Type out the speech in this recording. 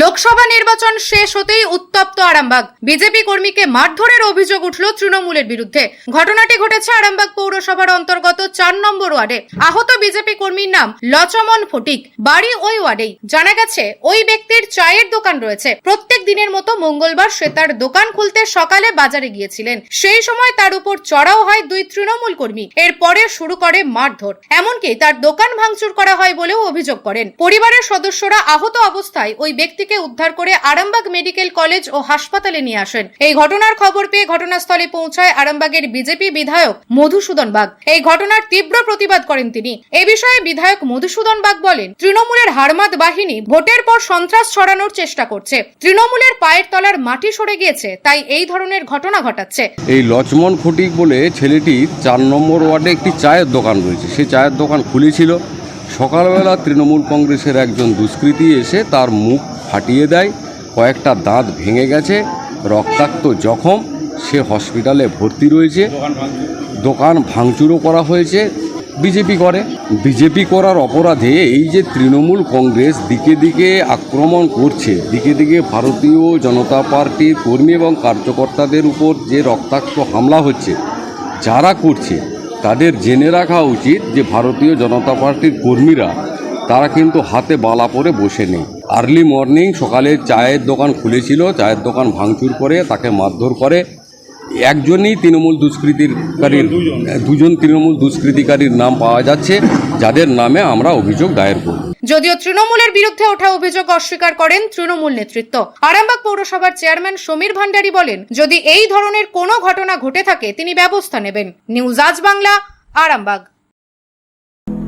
লোকসভা নির্বাচন শেষ হতেই উত্তপ্ত আরামবাগ। বিজেপি কর্মীকে মারধরের অভিযোগ উঠল তৃণমূলের বিরুদ্ধে। ঘটনাটি ঘটেছে আরামবাগ পৌরসভার অন্তর্গত চার নম্বর ওয়ার্ডে। আহত বিজেপি কর্মীর নাম লচমন ফটিক। বাড়ি ওই ওয়ার্ডেই। জানা গেছে, ওই ব্যক্তির চায়ের দোকান রয়েছে। প্রত্যেক দিনের মতো মঙ্গলবার সে তার দোকান খুলতে সকালে বাজারে গিয়েছিলেন। সেই সময় তার উপর চড়াও হয় দুই তৃণমূল কর্মী। এরপরে শুরু করে মারধর। এমনকি তার দোকান ভাঙচুর করা হয় বলেও অভিযোগ করেন। পরিবারের সদস্যরা আহত অবস্থায় ওই ব্যক্তিকে উদ্ধার করে আরামবাগ মেডিকেল কলেজ ও হাসপাতালে নিয়ে আসেন। এই ঘটনার খবর পেয়ে ঘটনাস্থলে পৌঁছায় আরামবাগের বিজেপি বিধায়ক মধুসূদন বাগ। এই ঘটনার তীব্র প্রতিবাদ করেন তিনি। এ বিষয়ে বিধায়ক মধুসূদন বাগ বলেন, তৃণমূলের হারমাদ বাহিনী ভোটের পর সন্ত্রাস ছড়ানোর চেষ্টা করছে। তৃণমূলের পায়ের তলার মাটি সরে গিয়েছে, তাই এই ধরনের ঘটনা ঘটাচ্ছে। এই লক্ষ্মণ ফটিক বলে ছেলেটি চার নম্বর ওয়ার্ডে একটি চায়ের দোকান রয়েছে। সেই চায়ের দোকান খুলেছিল। সকালবেলা তৃণমূল কংগ্রেসের একজন দুষ্কৃতী এসে তার মুখ ফাটিয়ে দেয়, কয়েকটা দাঁত ভেঙে গেছে, রক্তাক্ত জখম, সে হসপিটালে ভর্তি রয়েছে। দোকান ভাঙচুরও করা হয়েছে, বিজেপি করে। বিজেপি করার অপরাধে এই যে তৃণমূল কংগ্রেস দিকে দিকে আক্রমণ করছে, দিকে দিকে ভারতীয় জনতা পার্টির কর্মী এবং কার্যকর্তাদের উপর যে রক্তাক্ত হামলা হচ্ছে, যারা করছে, তাদের জেনে রাখা উচিত যে ভারতীয় জনতা পার্টির কর্মীরা, তারা কিন্তু হাতে বালা পরে বসে নেই। আর্লি মর্নিং সকালে চায়ের দোকান খুলেছিল চায়ের দোকান ভাঙচুর করে তাকে মারধর করে। একজনই তৃণমূল দুষ্কৃতিকারীর দুজন তৃণমূল দুষ্কৃতিকারীর নাম পাওয়া যাচ্ছে যাদের নামে আমরা অভিযোগ দায়ের করব যদিও তৃণমূলের বিরুদ্ধে ওঠা অভিযোগ অস্বীকার করেন তৃণমূল নেতৃত্ব। আরামবাগ পৌরসভার চেয়ারম্যান সমীর ভান্ডারী বলেন যদি এই ধরনের কোনো ঘটনা ঘটে থাকে তিনি ব্যবস্থা নেবেন। নিউজ আজ বাংলা আরামবাগ।